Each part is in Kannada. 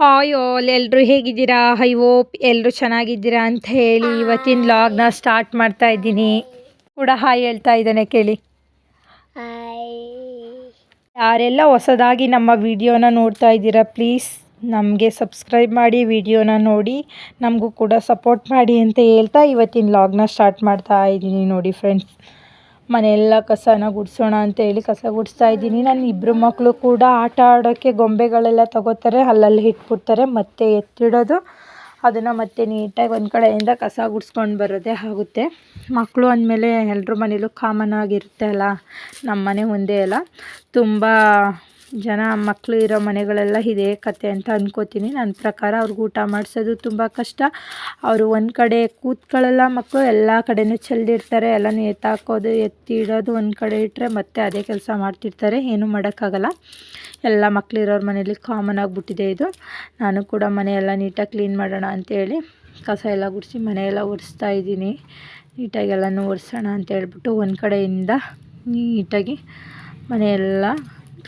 ಹಾಯ್ ಆಲ್ ಎಲ್ಲರೂ ಹೇಗಿದ್ದೀರಾ? ಐ ಹೋಪ್ ಎಲ್ಲರೂ ಚೆನ್ನಾಗಿದ್ದೀರಾ ಅಂತ ಹೇಳಿ ಇವತ್ತಿನ ಲಾಗ್ನ ಸ್ಟಾರ್ಟ್ ಮಾಡ್ತಾ ಇದ್ದೀನಿ. ಕೂಡ ಹಾಯ್ ಹೇಳ್ತಾ ಇದ್ದಾನೆ ಕೇಳಿ. ಯಾರೆಲ್ಲ ಹೊಸದಾಗಿ ನಮ್ಮ ವಿಡಿಯೋನ ನೋಡ್ತಾ ಇದ್ದೀರಾ ಪ್ಲೀಸ್ ನಮಗೆ ಸಬ್ಸ್ಕ್ರೈಬ್ ಮಾಡಿ ವಿಡಿಯೋನ ನೋಡಿ. ನಮಗೂ ಕೂಡ ಸಪೋರ್ಟ್ ಮಾಡಿ ಅಂತ ಹೇಳ್ತಾ ಇವತ್ತಿನ ಲಾಗ್ನ ಸ್ಟಾರ್ಟ್ ಮಾಡ್ತಾ ಇದ್ದೀನಿ ನೋಡಿ ಫ್ರೆಂಡ್ಸ್ ಮನೆಯೆಲ್ಲ ಕಸನ ಗುಡಿಸೋಣ ಅಂತ ಹೇಳಿ ಕಸ ಗುಡಿಸ್ತಾ ಇದ್ದೀನಿ. ನನ್ನ ಇಬ್ಬರು ಮಕ್ಕಳು ಕೂಡ ಆಟ ಆಡೋಕ್ಕೆ ಗೊಂಬೆಗಳೆಲ್ಲ ತಗೋತಾರೆ, ಅಲ್ಲಲ್ಲಿ ಇಟ್ಬಿಡ್ತಾರೆ, ಮತ್ತೆ ಎತ್ತಿಡೋದು. ಅದನ್ನು ಮತ್ತೆ ನೀಟಾಗಿ ಒಂದು ಕಡೆಯಿಂದ ಕಸ ಗುಡಿಸ್ಕೊಂಡು ಬರೋದೇ ಆಗುತ್ತೆ. ಮಕ್ಕಳು ಅಂದಮೇಲೆ ಎಲ್ಲರೂ ಮನೇಲೂ ಕಾಮನ್ ಆಗಿರುತ್ತೆ ಅಲ್ಲ ನಮ್ಮ ಮನೆ ಮುಂದೆ ಅಲ್ಲ. ತುಂಬ ಜನ ಮಕ್ಕಳು ಇರೋ ಮನೆಗಳೆಲ್ಲ ಇದೇ ಕತೆ ಅಂತ ಅಂದ್ಕೋತೀನಿ ನನ್ನ ಪ್ರಕಾರ ಅವ್ರಿಗೆ ಊಟ ಮಾಡಿಸೋದು ತುಂಬ ಕಷ್ಟ. ಅವರು ಒಂದು ಕಡೆ ಕೂತ್ಕೊಳ್ಳಲ್ಲ ಮಕ್ಕಳು ಎಲ್ಲ ಕಡೆನೂ ಚೆಲ್ಲಿರ್ತಾರೆ ಎಲ್ಲನೂ ಎತ್ತಾಕೋದು ಎತ್ತಿ ಇಡೋದು ಒಂದು ಕಡೆ ಇಟ್ಟರೆ ಮತ್ತೆ ಅದೇ ಕೆಲಸ ಮಾಡ್ತಿರ್ತಾರೆ. ಏನೂ ಮಾಡೋಕ್ಕಾಗಲ್ಲ. ಎಲ್ಲ ಮಕ್ಕಳು ಇರೋರ ಮನೇಲಿ ಕಾಮನ್ ಆಗಿಬಿಟ್ಟಿದೆ ಇದು. ನಾನು ಕೂಡ ಮನೆಯೆಲ್ಲ ನೀಟಾಗಿ ಕ್ಲೀನ್ ಮಾಡೋಣ ಅಂತೇಳಿ ಕಸ ಎಲ್ಲ ಗುಡಿಸಿ ಮನೆಯೆಲ್ಲ ಒರೆಸ್ತಾ ಇದ್ದೀನಿ. ನೀಟಾಗಿ ಎಲ್ಲನೂ ಒರೆಸೋಣ ಅಂತ ಹೇಳ್ಬಿಟ್ಟು ಒಂದು ಕಡೆಯಿಂದ ನೀಟಾಗಿ ಮನೆಯೆಲ್ಲ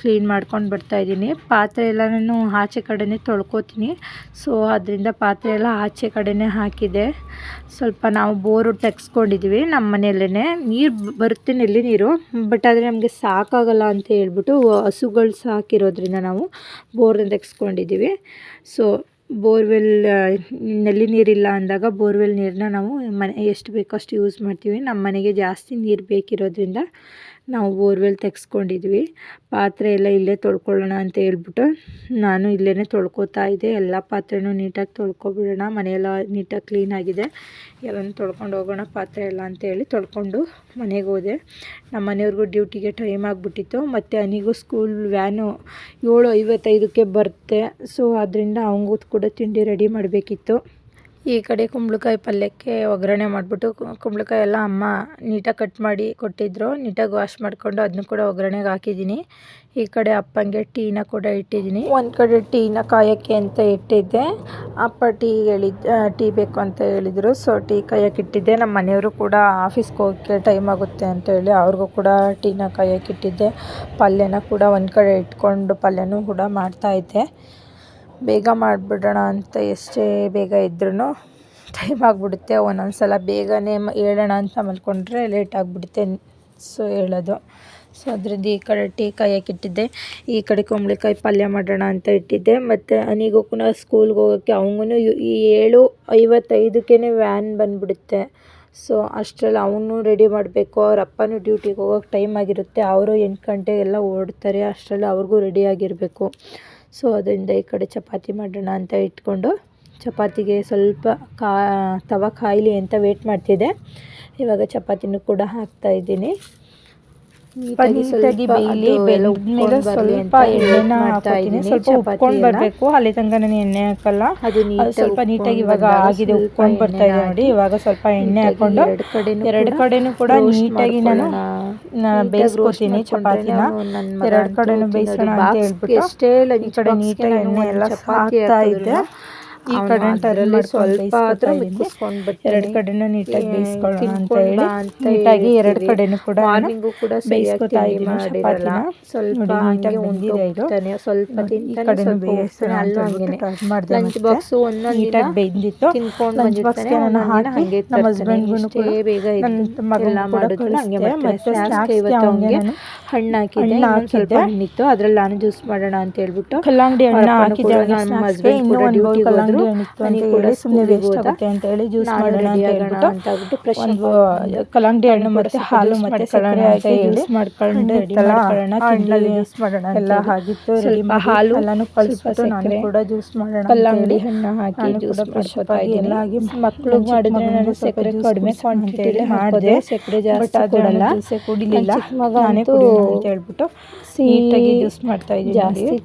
ಕ್ಲೀನ್ ಮಾಡ್ಕೊಂಡು ಬರ್ತಾಯಿದ್ದೀನಿ ಪಾತ್ರೆ ಎಲ್ಲ ನಾನು ಆಚೆ ಕಡೆನೇ ತೊಳ್ಕೊತೀನಿ. ಸೊ ಅದರಿಂದ ಪಾತ್ರೆ ಎಲ್ಲ ಆಚೆ ಕಡೆನೇ ಹಾಕಿದೆ. ಸ್ವಲ್ಪ ನಾವು ಬೋರು ತೆಗ್ಸ್ಕೊಂಡಿದ್ದೀವಿ ನಮ್ಮ ಮನೆಯಲ್ಲೇ ನೀರು ಬರುತ್ತೆ ನಲ್ಲಿ ನೀರು, ಬಟ್ ಆದರೆ ನಮಗೆ ಸಾಕಾಗಲ್ಲ ಅಂತ ಹೇಳ್ಬಿಟ್ಟು ಹಸುಗಳು ಸಾಕಿರೋದ್ರಿಂದ ನಾವು ಬೋರ್ನ ತೆಗ್ಸ್ಕೊಂಡಿದ್ದೀವಿ. ಸೊ ಬೋರ್ವೆಲ್, ನಲ್ಲಿ ನೀರಿಲ್ಲ ಅಂದಾಗ ಬೋರ್ವೆಲ್ ನೀರನ್ನ ನಾವು ಮನೆ, ಎಷ್ಟು ಬೇಕೋ ಅಷ್ಟು ಯೂಸ್ ಮಾಡ್ತೀವಿ. ನಮ್ಮ ಮನೆಗೆ ಜಾಸ್ತಿ ನೀರು ಬೇಕಿರೋದ್ರಿಂದ ನಾವು ಬೋರ್ವೆಲ್ ತೆಗೆಸ್ಕೊಂಡಿದ್ವಿ. ಪಾತ್ರೆ ಎಲ್ಲ ಇಲ್ಲೇ ತೊಳ್ಕೊಳ್ಳೋಣ ಅಂತ ಹೇಳ್ಬಿಟ್ಟು ನಾನು ಇಲ್ಲೇ ತೊಳ್ಕೊತಾ ಇದ್ದೆ. ಎಲ್ಲ ಪಾತ್ರೆನೂ ನೀಟಾಗಿ ತೊಳ್ಕೊಬಿಡೋಣ. ಮನೆಯೆಲ್ಲ ನೀಟಾಗಿ ಕ್ಲೀನಾಗಿದೆ ಎಲ್ಲನೂ ತೊಳ್ಕೊಂಡು ಹೋಗೋಣ, ಪಾತ್ರೆ ಎಲ್ಲ ಅಂತೇಳಿ ತೊಳ್ಕೊಂಡು ಮನೆಗೆ ಹೋದೆ. ನಮ್ಮ ಮನೆಯವ್ರಿಗೂ ಡ್ಯೂಟಿಗೆ ಟೈಮ್ ಆಗಿಬಿಟ್ಟಿತ್ತು. ಮತ್ತು ಅನಿಗೂ ಸ್ಕೂಲ್ ವ್ಯಾನು ಏಳು ಐವತ್ತೈದಕ್ಕೆ ಬರುತ್ತೆ. ಸೊ, ಅದರಿಂದ ಅವಂಗೂ ಕೂಡ ತಿಂಡಿ ರೆಡಿ ಮಾಡಬೇಕಿತ್ತು. ಈ ಕಡೆ ಕುಂಬಳಕಾಯಿ ಪಲ್ಯಕ್ಕೆ ಒಗ್ಗರಣೆ ಮಾಡಿಬಿಟ್ಟು ಕುಂಬಳಕಾಯಿ ಎಲ್ಲ ಅಮ್ಮ ನೀಟಾಗಿ ಕಟ್ ಮಾಡಿ ಕೊಟ್ಟಿದ್ದರು ನೀಟಾಗಿ ವಾಶ್ ಮಾಡಿಕೊಂಡು ಅದನ್ನು ಕೂಡ ಒಗ್ಗರಣೆಗೆ ಹಾಕಿದ್ದೀನಿ. ಈ ಕಡೆ ಅಪ್ಪಂಗೆ ಟೀನ ಕೂಡ ಇಟ್ಟಿದ್ದೀನಿ. ಒಂದು ಕಡೆ ಟೀನ ಕಾಯೋಕ್ಕೆ ಅಂತ ಇಟ್ಟಿದ್ದೆ. ಅಪ್ಪ ಟೀ ಹೇಳಿದ್ದ ಟೀ ಬೇಕು ಅಂತ ಹೇಳಿದರು. ಸೊ ಟೀ ಕಾಯೋಕ್ಕೆ ಇಟ್ಟಿದ್ದೆ. ನಮ್ಮ ಮನೆಯವರು ಕೂಡ ಆಫೀಸ್ಗೆ ಹೋಗೋಕ್ಕೆ ಟೈಮ್ ಆಗುತ್ತೆ ಅಂತ ಹೇಳಿ ಅವ್ರಿಗೂ ಕೂಡ ಟೀನ ಕಾಯೋಕ್ಕೆ ಇಟ್ಟಿದ್ದೆ. ಪಲ್ಯನ ಕೂಡ ಒಂದು ಕಡೆ ಇಟ್ಕೊಂಡು ಪಲ್ಯನೂ ಕೂಡ ಮಾಡ್ತಾಯಿದ್ದೆ ಬೇಗ ಮಾಡಿಬಿಡೋಣ ಅಂತ ಎಷ್ಟೇ ಬೇಗ ಇದ್ರೂ ಟೈಮ್ ಆಗಿಬಿಡುತ್ತೆ. ಒಂದೊಂದು ಸಲ ಬೇಗನೆ ಹೇಳೋಣ ಅಂತ ಮಲ್ಕೊಂಡ್ರೆ ಲೇಟ್ ಆಗಿಬಿಡುತ್ತೆ ಸೊ ಹೇಳೋದು. ಸೊ ಅದ್ರದ್ದು ಈ ಕಡೆ ಟೀ ಕಾಯಕ್ಕೆ ಇಟ್ಟಿದ್ದೆ. ಈ ಕಡೆ ಕುಂಬಳಕಾಯಿ ಪಲ್ಯ ಮಾಡೋಣ ಅಂತ ಇಟ್ಟಿದ್ದೆ. ಮತ್ತು ಅನಿಗೂ ಕೂಡ ಸ್ಕೂಲ್ಗೆ ಹೋಗೋಕ್ಕೆ ಅವನು ಈ ಏಳು ಐವತ್ತೈದಕ್ಕೇ ವ್ಯಾನ್ ಬಂದುಬಿಡುತ್ತೆ. ಸೊ ಅಷ್ಟರಲ್ಲಿ ಅವನು ರೆಡಿ ಮಾಡಬೇಕು. ಅವ್ರ ಅಪ್ಪನೂ ಡ್ಯೂಟಿಗೆ ಹೋಗೋಕ್ಕೆ ಟೈಮ್ ಆಗಿರುತ್ತೆ. ಅವರು ಎಂಟು ಗಂಟೆಗೆಲ್ಲ ಓಡ್ತಾರೆ. ಅಷ್ಟರಲ್ಲಿ ಅವ್ರಿಗೂ ರೆಡಿಯಾಗಿರಬೇಕು ಸೊ ಅದರಿಂದ ಈ ಕಡೆ ಚಪಾತಿ ಮಾಡೋಣ ಅಂತ ಇಟ್ಕೊಂಡು ಚಪಾತಿಗೆ ಸ್ವಲ್ಪ ಕಾ, ತವ ಕಾಯಲಿ ಅಂತ ವೇಟ್ ಮಾಡ್ತಿದ್ದೆ. ಇವಾಗ ಚಪಾತಿನೂ ಕೂಡ ಹಾಕ್ತಾ ಇದ್ದೀನಿ. ನೀಟಾಗಿ ಬೇಯಲಿ ಮೇಲೆ ಸ್ವಲ್ಪ ಎಣ್ಣೆನ ಹಾಕ್ತಾ ಇದ್ದೀನಿ. ಸ್ವಲ್ಪ ಉಪ್ಕೊಂಡು ಬರಬೇಕು. ಅಲ್ಲಿ ತನಕ ನಾನು ಎಣ್ಣೆ ಹಾಕಲ್ಲ. ಅದು ಸ್ವಲ್ಪ ನೀಟಾಗಿ ಇವಾಗ ಆಗಿದೆ. ಉಪ್ಕೊಂಡು ಬರ್ತಾ ಇದೆ ನೋಡಿ. ಇವಾಗ ಸ್ವಲ್ಪ ಎಣ್ಣೆ ಹಾಕೊಂಡು ಎರಡು ಕಡೆನೂ ಕೂಡ ನೀಟಾಗಿ ನಾನು ಬೇಯಿಸ್ಕೊತೀನಿ ಚಪಾತಿನ. ಎರಡು ಕಡೆನೂ ಬೇಯಿಸೋಣ ಅಂತ ಹೇಳ್ಬಿಟ್ಟು ಈ ಕಡೆ ನೀಟಾಗಿ ಎಣ್ಣೆ ಎಲ್ಲ ಹಾಕ್ತಾ ಇದ್ದೆ. ಈ ಕಡೆ ಸ್ವಲ್ಪ ಎರಡ್ ಎರಡು ಕಡೆನೂ ನೀಟಾಗಿ ಬೇಯಿಸ್ಕೊಳ್ಳೋಣ ಅಂತ ಹೇಳಿ. ನೀಟಾಗಿ ಎರಡು ಕಡೆನೂ ಕೂಡ ಕೂಡ ಬೇಯಿಸ್ಕೊತಾ ಇದ್ದೀನಿ ಸ್ವಲ್ಪ ನೀಟಾಗಿ ಸ್ವಲ್ಪ ಈ ಕಡೆನೂ ಬೇಯಿಸ್ತಾನೆ ಅಲ್ಲೂ ಹಂಗೇನೆ. ಲಂಚ್ ಬಾಕ್ಸ್ ಒಂದೊಂದು ನೀಟಾಗಿ ಬೆಂದಿತ್ತು. ಲಂಚ್ ಬಾಕ್ಸ್ಗೆ ನಾನು ಹಾಕಿ ನಮ್ಮ ಹಸ್ಬೆಂಡ್ಗೂ ಕೂಡ ಬೇಗ ಮಗನ ಮಾಡಿದ್ರು ಹಂಗೆ ಮತ್ತೆ ಸ್ನಾಕ್ಸ್ ಇವತ್ತು ಹಂಗೆ ಹಣ್ಣು ಹಾಕಿದ್ದೆ ಸ್ವಲ್ಪ ಹಣ್ಣಿತ್ತು. ಅದ್ರಲ್ಲಿ ನಾನು ಜ್ಯೂಸ್ ಮಾಡೋಣ ಅಂತ ಹೇಳ್ಬಿಟ್ಟು ಕಲ್ಲಂಗಡಿ ಹಣ್ಣು ಹಾಕಿದ್ದೆ ನಮ್ಮ ಹಸ್ಬೆಂಡ್ ಕೂಡ ಡ್ಯೂಟಿಗೆ ನನಗೆ ಕೂಡ ಸುಮ್ಮನೆ ವೇಸ್ಟ್ ಆಗುತ್ತೆ ಅಂತ ಹೇಳಿ ಜ್ಯೂಸ್ ಮಾಡೋಣ ಅಂತ ಹೇಳ್ಬಿಟ್ಟು ಅಂತ ಆಗ್ಬಿಟ್ಟು ಒಂದು ಕಲ್ಲಂಗಡಿ ಹಣ್ಣು ಮತ್ತೆ ಹಾಲು ಮತ್ತೆ ಸಕ್ಕರೆ ಹಾಕಿ ಯೂಸ್ ಮಾಡ್ಕೊಂಡು ರೆಡಿ ಮಾಡ್ಕೊಳ್ಳೋಣ ತಿಂಗಳಲ್ಲಿ ಜ್ಯೂಸ್ ಮಾಡೋಣ ಎಲ್ಲ ಆಗಿತ್ತು ರೆಡಿ ಹಾಲು ಎಲ್ಲಾನು ಕಳಿಸ್ಬಿಟ್ಟು ನಾನು ಕೂಡ ಜ್ಯೂಸ್ ಮಾಡೋಣ ಕಲ್ಲಂಗಡಿ ಹಣ್ಣು ಹಾಕಿ ಜ್ಯೂಸ್ ಮಾಡ್ಕೊತಾ ಎಲ್ಲ ಆಗಿ ಮಕ್ಕಳು ಮಾಡಿದ್ರೆ ನಾನು ಸಕ್ಕರೆ ಕಡಿಮೆ ಕ್ವಾಂಟಿಟಿ ಮಾಡಿದೆ. ಸಕ್ಕರೆ ಜಾಸ್ತಿ ಕೊಡಲ್ಲ. ಕುಡಿಲಿಲ್ಲ. ನಾನೇ ಕುಡಿಯೋಣ ಅಂತ ಹೇಳ್ಬಿಟ್ಟು ನೀಟಾಗಿ ಜ್ಯೂಸ್ ಮಾಡ್ತಾ ಇದ್ದೀನಿ ಜಾಸ್ತಿ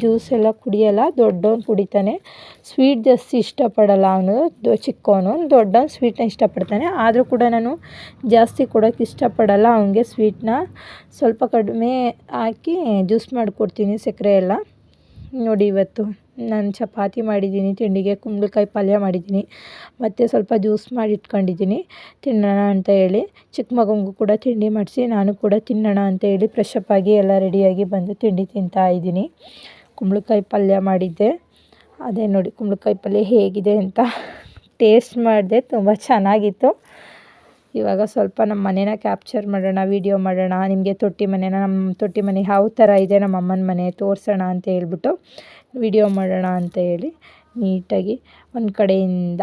ಜ್ಯೂಸ್ ಎಲ್ಲ ಕುಡಿಯಲ್ಲ, ದೊಡ್ಡವನು ಕುಡಿತಾನೆ. ಸ್ವೀಟ್ ಜಾಸ್ತಿ ಇಷ್ಟಪಡಲ್ಲ ಅವನು, ದೊ, ಚಿಕ್ಕವನು. ದೊಡ್ಡವನು ಸ್ವೀಟ್ನ ಇಷ್ಟಪಡ್ತಾನೆ. ಆದರೂ ಕೂಡ ನಾನು ಜಾಸ್ತಿ ಕೊಡೋಕ್ಕೆ ಇಷ್ಟಪಡಲ್ಲ ಅವನಿಗೆ ಸ್ವೀಟ್ನ ಸ್ವಲ್ಪ ಕಡಿಮೆ ಹಾಕಿ ಜ್ಯೂಸ್ ಮಾಡಿಕೊಡ್ತೀನಿ ಸಕ್ಕರೆ ಎಲ್ಲ. ನೋಡಿ ಇವತ್ತು ನಾನು ಚಪಾತಿ ಮಾಡಿದ್ದೀನಿ, ತಿಂಡಿಗೆ ಕುಂಬಳಕಾಯಿ ಪಲ್ಯ ಮಾಡಿದ್ದೀನಿ. ಮತ್ತು ಸ್ವಲ್ಪ ಜ್ಯೂಸ್ ಮಾಡಿ ಇಟ್ಕೊಂಡಿದ್ದೀನಿ. ತಿನ್ನೋಣ ಅಂತ ಹೇಳಿ. ಚಿಕ್ಕ ಮಗನಿಗೂ ಕೂಡ ತಿಂಡಿ ಮಾಡಿಸಿ, ನಾನು ಕೂಡ ತಿನ್ನೋಣ ಅಂತ ಹೇಳಿ ಫ್ರೆಶ್ ಅಪ್ ಆಗಿ ಎಲ್ಲ ರೆಡಿಯಾಗಿ ಬಂದು ತಿಂಡಿ ತಿಂತಾ ಇದ್ದೀನಿ. ಕುಂಬಳಕಾಯಿ ಪಲ್ಯ ಮಾಡಿದ್ದೆ. ಅದೇ ನೋಡಿ ಕುಂಬಳಕಾಯಿ ಪಲ್ಯ ಹೇಗಿದೆ ಅಂತ ಟೇಸ್ಟ್ ಮಾಡಿದೆ, ತುಂಬ ಚೆನ್ನಾಗಿತ್ತು. ಇವಾಗ ಸ್ವಲ್ಪ ನಮ್ಮ ಮನೇನ ಕ್ಯಾಪ್ಚರ್ ಮಾಡೋಣ ವೀಡಿಯೋ ಮಾಡೋಣ, ನಿಮಗೆ ತೊಟ್ಟಿ ಮನೇನ ನಮ್ಮ ತೊಟ್ಟಿ ಮನೆ ಯಾವ ಥರ ಇದೆ, ನಮ್ಮ ಅಮ್ಮನ ಮನೆ ತೋರಿಸೋಣ ಅಂತ ಹೇಳ್ಬಿಟ್ಟು ವಿಡಿಯೋ ಮಾಡೋಣ ಅಂತ ಹೇಳಿ ನೀಟಾಗಿ ಒಂದು ಕಡೆಯಿಂದ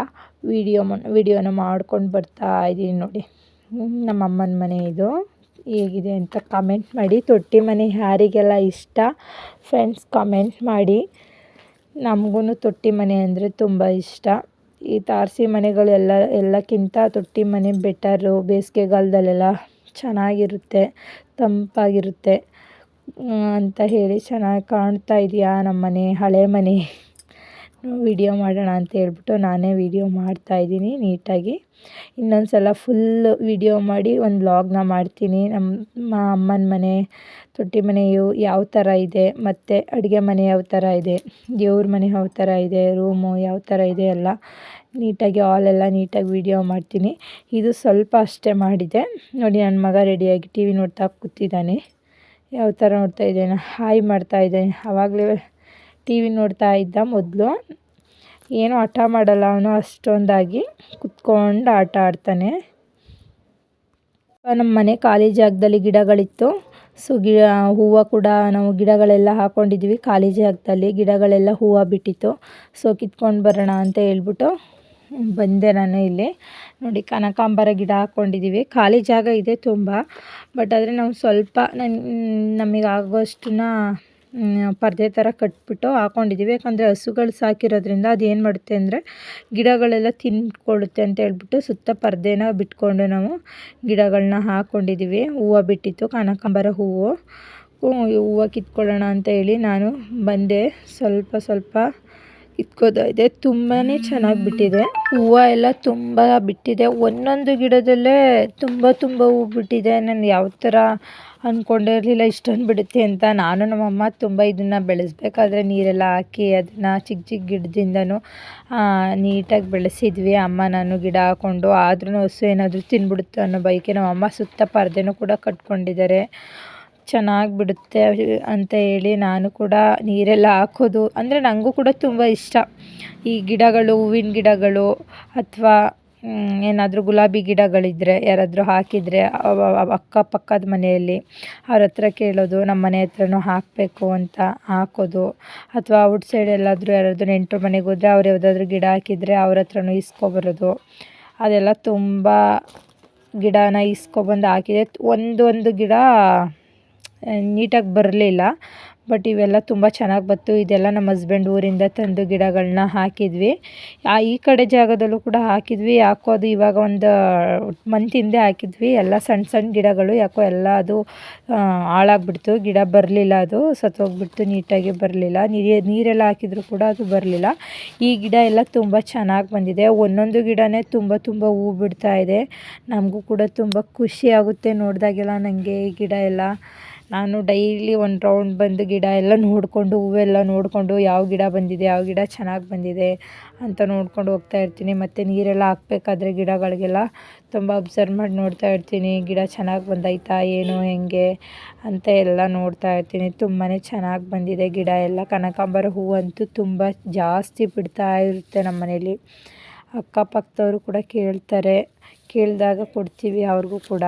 ವೀಡಿಯೋ ವಿಡಿಯೋನ ಮಾಡ್ಕೊಂಡು ಬರ್ತಾ ಇದ್ದೀನಿ ನೋಡಿ. ನಮ್ಮ ಅಮ್ಮನ ಮನೆ ಇದು. ಹೇಗಿದೆ ಅಂತ ಕಮೆಂಟ್ ಮಾಡಿ. ತೊಟ್ಟಿ ಮನೆ ಯಾರಿಗೆಲ್ಲ ಇಷ್ಟ ಫ್ರೆಂಡ್ಸ್ ಕಮೆಂಟ್ ಮಾಡಿ. ನಮಗೂ ತೊಟ್ಟಿ ಮನೆ ಅಂದರೆ ತುಂಬ ಇಷ್ಟ. ಈ ತಾರಸಿ ಮನೆಗಳು ಎಲ್ಲ, ಎಲ್ಲಕ್ಕಿಂತ ತೊಟ್ಟಿ ಮನೆ ಬೆಟರು ಬೇಸಿಗೆಗಾಲದಲ್ಲೆಲ್ಲ ಚೆನ್ನಾಗಿರುತ್ತೆ, ತಂಪಾಗಿರುತ್ತೆ. ಅಂತ ಹೇಳಿ ಚೆನ್ನಾಗಿ ಕಾಣ್ತಾ ಇದೆಯಾ ನಮ್ಮ ಮನೆ ಹಳೆ ಮನೆ? ವಿಡಿಯೋ ಮಾಡೋಣ ಅಂತ ಹೇಳ್ಬಿಟ್ಟು ನಾನೇ ವಿಡಿಯೋ ಮಾಡ್ತಾಯಿದ್ದೀನಿ ನೀಟಾಗಿ. ಇನ್ನೊಂದು ಸಲ ಫುಲ್ ವಿಡಿಯೋ ಮಾಡಿ ಒಂದು ವ್ಲಾಗ್ನ ಮಾಡ್ತೀನಿ. ನಮ್ಮ ಅಮ್ಮನ ಮನೆ, ತೊಟ್ಟಿ ಮನೆಯು ಯಾವ ಥರ ಇದೆ, ಮತ್ತು ಅಡುಗೆ ಮನೆ ಯಾವ ಥರ ಇದೆ, ದೇವ್ರ ಮನೆ ಯಾವ ಥರ ಇದೆ ರೂಮು ಯಾವ ಥರ ಇದೆ ಎಲ್ಲ ನೀಟಾಗಿ ಎಲ್ಲ ನೀಟಾಗಿ ವಿಡಿಯೋ ಮಾಡ್ತೀನಿ. ಇದು ಸ್ವಲ್ಪ ಅಷ್ಟೇ ಮಾಡಿದೆ. ನೋಡಿ ನನ್ನ ಮಗ ರೆಡಿಯಾಗಿ ಟಿ ವಿ ನೋಡ್ತಾ ಕೂತಿದ್ದಾನೆ. ಯಾವ ಥರ ನೋಡ್ತಾ ಇದ್ದೇನೆ, ಹಾಯ್ ಮಾಡ್ತಾ ಇದ್ದೇನೆ. ಆವಾಗಲೇ ಟಿ ವಿ ನೋಡ್ತಾ ಇದ್ದ ಮೊದಲು. ಏನೂ ಆಟ ಮಾಡಲ್ಲ ಅವನು ಅಷ್ಟೊಂದಾಗಿ ಕುತ್ಕೊಂಡು ಆಟ ಆಡ್ತಾನೆ. ನಮ್ಮ ಮನೆ ಖಾಲಿ ಜಾಗದಲ್ಲಿ ಗಿಡಗಳಿತ್ತು. ಸೊ ಗಿ ಹೂವು ಕೂಡ ನಾವು ಗಿಡಗಳೆಲ್ಲ ಹಾಕ್ಕೊಂಡಿದ್ವಿ ಖಾಲಿ ಜಾಗದಲ್ಲಿ ಗಿಡಗಳೆಲ್ಲ ಹೂವು ಬಿಟ್ಟಿತ್ತು. ಸೊ ಕಿತ್ಕೊಂಡು ಬರೋಣ ಅಂತ ಹೇಳ್ಬಿಟ್ಟು ಬಂದೆ ನಾನು ಇಲ್ಲಿ. ನೋಡಿ, ಕನಕಾಂಬರ ಗಿಡ ಹಾಕ್ಕೊಂಡಿದ್ದೀವಿ ಖಾಲಿ ಜಾಗ ಇದೆ ತುಂಬ. ಬಟ್ ಆದರೆ ನಾವು ಸ್ವಲ್ಪ ನನ್ನ ನಮಗೆ ಆಗೋಷ್ಟನ್ನ ಪರದೆ ಥರ ಕಟ್ಬಿಟ್ಟು ಹಾಕೊಂಡಿದ್ದೀವಿ ಯಾಕಂದರೆ ಹಸುಗಳು ಸಾಕಿರೋದ್ರಿಂದ ಅದು ಏನು ಮಾಡುತ್ತೆ ಅಂದರೆ ಗಿಡಗಳೆಲ್ಲ ತಿನ್ಕೊಳ್ಳುತ್ತೆ ಅಂತ ಹೇಳ್ಬಿಟ್ಟು ಸುತ್ತ ಪರದೆನ ಬಿಟ್ಕೊಂಡು ನಾವು ಗಿಡಗಳನ್ನ ಹಾಕ್ಕೊಂಡಿದ್ದೀವಿ ಹೂವು ಬಿಟ್ಟಿತ್ತು, ಕನಕಾಂಬರ ಹೂವು. ಹೂವು ಕಿತ್ಕೊಳ್ಳೋಣ ಅಂತ ಹೇಳಿ ನಾನು ಬಂದೆ. ಸ್ವಲ್ಪ ಸ್ವಲ್ಪ ಇದೆ ತುಂಬಾ ಚೆನ್ನಾಗಿ ಬಿಟ್ಟಿದೆ. ಹೂವು ಎಲ್ಲ ತುಂಬ ಬಿಟ್ಟಿದೆ. ಒಂದೊಂದು ಗಿಡದಲ್ಲೇ ತುಂಬ ತುಂಬ ಹೂ ಬಿಟ್ಟಿದೆ. ನಾನು ಯಾವ ಥರ ಅಂದ್ಕೊಂಡಿರಲಿಲ್ಲ ಇಷ್ಟೊಂದು ಬಿಡುತ್ತೆ ಅಂತ. ನಾನು ನಮ್ಮಮ್ಮ ತುಂಬ ಇದನ್ನು ಬೆಳೆಸ್ಬೇಕಾದ್ರೆ ನೀರೆಲ್ಲ ಹಾಕಿ ಅದನ್ನು ಚಿಕ್ಕ ಚಿಕ್ಕ ಗಿಡದಿಂದನೂ ನೀಟಾಗಿ ಬೆಳೆಸಿದ್ವಿ. ಅಮ್ಮ ನಾನು ಗಿಡ ಹಾಕ್ಕೊಂಡು ಆದ್ರೂ ಹಸು ಏನಾದರೂ ತಿನ್ಬಿಡುತ್ತೆ ಅನ್ನೋ ಬೈಕೆ ನಮ್ಮಮ್ಮ ಸುತ್ತ ಪರದೆನೂ ಕೂಡ ಕಟ್ಕೊಂಡಿದ್ದಾರೆ. ಚೆನ್ನಾಗಿ ಬಿಡುತ್ತೆ ಅಂತ ಹೇಳಿ ನಾನು ಕೂಡ ನೀರೆಲ್ಲ ಹಾಕೋದು. ಅಂದರೆ ನನಗೂ ಕೂಡ ತುಂಬ ಇಷ್ಟ. ಈ ಗಿಡಗಳು, ಹೂವಿನ ಗಿಡಗಳು ಅಥವಾ ಏನಾದರೂ ಗುಲಾಬಿ ಗಿಡಗಳಿದ್ದರೆ ಯಾರಾದರೂ ಹಾಕಿದರೆ ಅಕ್ಕಪಕ್ಕದ ಮನೆಯಲ್ಲಿ ಅವ್ರ ಹತ್ರ ಕೇಳೋದು, ನಮ್ಮ ಮನೆ ಹತ್ರನೂ ಹಾಕಬೇಕು ಅಂತ ಹಾಕೋದು. ಅಥವಾ ಔಟ್ ಸೈಡ್ ಎಲ್ಲಾದರೂ ಯಾರಾದರೂ ನೆಂಟರು ಮನೆಗೆ ಹೋದರೆ ಅವ್ರು ಯಾವುದಾದ್ರೂ ಗಿಡ ಹಾಕಿದರೆ ಅವ್ರ ಹತ್ರನೂ ಇಸ್ಕೊಬರೋದು. ಅದೆಲ್ಲ ತುಂಬ ಗಿಡನ ಇಸ್ಕೊಬಂದು ಹಾಕಿದೆ. ಒಂದೊಂದು ಗಿಡ ನೀಟಾಗಿ ಬರಲಿಲ್ಲ. ಬಟ್ ಇವೆಲ್ಲ ತುಂಬ ಚೆನ್ನಾಗಿ ಬಂತು. ಇದೆಲ್ಲ ನಮ್ಮ ಹಸ್ಬೆಂಡ್ ಊರಿಂದ ತಂದು ಗಿಡಗಳನ್ನ ಹಾಕಿದ್ವಿ. ಆ ಈ ಕಡೆ ಜಾಗದಲ್ಲೂ ಕೂಡ ಹಾಕಿದ್ವಿ. ಯಾಕೋ ಅದು ಇವಾಗ ಒಂದು ಮಂತ್ ಹಿಂದೆ ಹಾಕಿದ್ವಿ. ಎಲ್ಲ ಸಣ್ಣ ಸಣ್ಣ ಗಿಡಗಳು, ಯಾಕೋ ಎಲ್ಲ ಅದು ಹಾಳಾಗ್ಬಿಡ್ತು. ಗಿಡ ಬರಲಿಲ್ಲ ಅದು. ಸತ್ತೋಗ್ಬಿಡ್ತು, ನೀಟಾಗಿ ಬರಲಿಲ್ಲ. ನೀರು, ನೀರೆಲ್ಲ ಹಾಕಿದ್ರು ಕೂಡ ಅದು ಬರಲಿಲ್ಲ. ಈ ಗಿಡ ಎಲ್ಲ ತುಂಬ ಚೆನ್ನಾಗಿ ಬಂದಿದೆ. ಒಂದೊಂದು ಗಿಡನೇ ತುಂಬ ತುಂಬ ಹೂ ಬಿಡ್ತಾ ಇದೆ. ನಮಗೂ ಕೂಡ ತುಂಬ ಖುಷಿ ಆಗುತ್ತೆ ನೋಡಿದಾಗೆಲ್ಲ ನನಗೆ ಈ ಗಿಡ ಎಲ್ಲ. ನಾನು ಡೈಲಿ ಒಂದು ರೌಂಡ್ ಬಂದು ಗಿಡ ಎಲ್ಲ ನೋಡಿಕೊಂಡು, ಹೂವೆಲ್ಲ ನೋಡಿಕೊಂಡು ಯಾವ ಗಿಡ ಬಂದಿದೆ, ಯಾವ ಗಿಡ ಚೆನ್ನಾಗಿ ಬಂದಿದೆ ಅಂತ ನೋಡ್ಕೊಂಡು ಹೋಗ್ತಾ ಇರ್ತೀನಿ. ಮತ್ತು ನೀರೆಲ್ಲ ಹಾಕ್ಬೇಕಾದ್ರೆ ಗಿಡಗಳಿಗೆಲ್ಲ ತುಂಬ ಅಬ್ಸರ್ವ್ ಮಾಡಿ ನೋಡ್ತಾ ಇರ್ತೀನಿ. ಗಿಡ ಚೆನ್ನಾಗಿ ಬಂದೈತಾ, ಏನು, ಹೆಂಗೆ ಅಂತ ಎಲ್ಲ ನೋಡ್ತಾ ಇರ್ತೀನಿ. ತುಂಬಾ ಚೆನ್ನಾಗಿ ಬಂದಿದೆ ಗಿಡ ಎಲ್ಲ. ಕನಕಾಂಬರ ಹೂವಂತೂ ತುಂಬ ಜಾಸ್ತಿ ಬಿಡ್ತಾ ಇರುತ್ತೆ ನಮ್ಮ ಮನೇಲಿ. ಅಕ್ಕಪಕ್ಕದವರು ಕೂಡ ಕೇಳ್ತಾರೆ. ಕೇಳಿದಾಗ ಕೊಡ್ತೀವಿ ಅವ್ರಿಗೂ ಕೂಡ.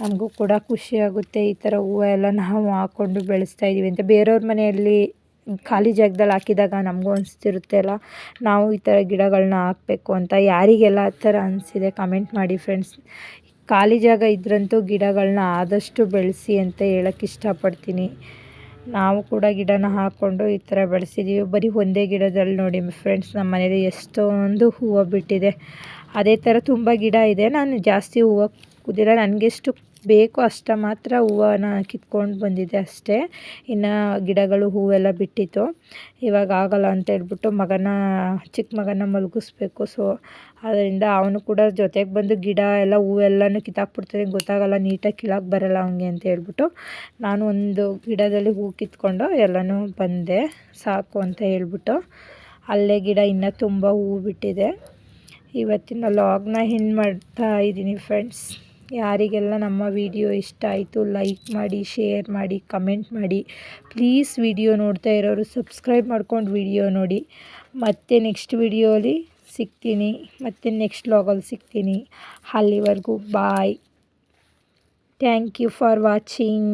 ನಮಗೂ ಕೂಡ ಖುಷಿಯಾಗುತ್ತೆ ಈ ಥರ ಹೂವು ಎಲ್ಲ ನಾವು ಹಾಕ್ಕೊಂಡು ಬೆಳೆಸ್ತಾ ಇದ್ದೀವಿ ಅಂತ. ಬೇರೆಯವ್ರ ಮನೆಯಲ್ಲಿ ಖಾಲಿ ಜಾಗದಲ್ಲಿ ಹಾಕಿದಾಗ ನಮಗೂ ಅನಿಸ್ತಿರುತ್ತೆ ಅಲ್ಲ? ನಾವು ಈ ಥರ ಗಿಡಗಳನ್ನ ಹಾಕಬೇಕು ಅಂತ ಯಾರಿಗೆಲ್ಲ ಆ ಥರ ಅನಿಸಿದೆ ಕಮೆಂಟ್ ಮಾಡಿ ಫ್ರೆಂಡ್ಸ್. ಖಾಲಿ ಜಾಗ ಇದ್ರಂತೂ ಗಿಡಗಳನ್ನ ಆದಷ್ಟು ಬೆಳೆಸಿ ಅಂತ ಹೇಳಕ್ಕೆ ಇಷ್ಟಪಡ್ತೀನಿ. ನಾವು ಕೂಡ ಗಿಡನ ಹಾಕ್ಕೊಂಡು ಈ ಥರ ಬೆಳೆಸಿದ್ದೀವಿ ಬರೀ ಒಂದೇ ಗಿಡದಲ್ಲಿ ನೋಡಿ ಫ್ರೆಂಡ್ಸ್, ನಮ್ಮ ಮನೇಲಿ ಎಷ್ಟೊಂದು ಹೂವು ಬಿಟ್ಟಿದೆ. ಅದೇ ಥರ ತುಂಬ ಗಿಡ ಇದೆ. ನಾನು ಜಾಸ್ತಿ ಹೂವು ಕುದಿಲ್ಲ ನನಗೆಷ್ಟು ಬೇಕು ಅಷ್ಟು ಮಾತ್ರ ಹೂವನ್ನ ಕಿತ್ಕೊಂಡು ಬಂದಿದ್ದೆ ಅಷ್ಟೇ. ಇನ್ನು ಗಿಡಗಳು ಹೂವೆಲ್ಲ ಬಿಟ್ಟಿತ್ತು. ಇವಾಗ ಆಗಲ್ಲ ಅಂತ ಹೇಳ್ಬಿಟ್ಟು ಮಗನ, ಚಿಕ್ಕ ಮಗನ ಮಲಗಿಸ್ಬೇಕು. ಸೊ ಅದರಿಂದ ಅವನು ಕೂಡ ಜೊತೆಗೆ ಬಂದು ಗಿಡ ಎಲ್ಲ ಹೂವೆಲ್ಲನೂ ಕಿತ್ತಾಕ್ಬಿಡ್ತಾರೆ ಗೊತ್ತಾಗಲ್ಲ ನೀಟಾಗಿ ಕೀಳಕ್ಕೆ ಬರಲ್ಲ ಅವನಿಗೆ ಅಂತ ಹೇಳ್ಬಿಟ್ಟು ನಾನು ಒಂದು ಗಿಡದಲ್ಲಿ ಹೂ ಕಿತ್ಕೊಂಡು ಎಲ್ಲನೂ ಬಂದೆ. ಸಾಕು ಅಂತ ಹೇಳ್ಬಿಟ್ಟು ಅಲ್ಲೇ ಗಿಡ ಇನ್ನೂ ತುಂಬ ಹೂ ಬಿಟ್ಟಿದೆ. ಇವತ್ತಿನ ಲಾಗ್ನ ಹೆಣ್ಣು ಮಾಡ್ತಾ ಇದ್ದೀನಿ ಫ್ರೆಂಡ್ಸ್ ಯಾರಿಗೆಲ್ಲ ನಮ್ಮ ವಿಡಿಯೋ ಇಷ್ಟ ಆಯಿತು ಲೈಕ್ ಮಾಡಿ ಶೇರ್ ಮಾಡಿ ಕಮೆಂಟ್ ಮಾಡಿ ಪ್ಲೀಸ್ ವಿಡಿಯೋ ನೋಡ್ತಾ ಇರೋರು ಸಬ್ಸ್ಕ್ರೈಬ್ ಮಾಡ್ಕೊಂಡು ವಿಡಿಯೋ ನೋಡಿ. ಮತ್ತೆ ನೆಕ್ಸ್ಟ್ ವಿಡಿಯೋಲಿ ಸಿಗ್ತೀನಿ. ಮತ್ತು ನೆಕ್ಸ್ಟ್ ಲಾಗಲ್ಲಿ ಸಿಗ್ತೀನಿ. ಅಲ್ಲಿವರೆಗೂ bye thank you for watching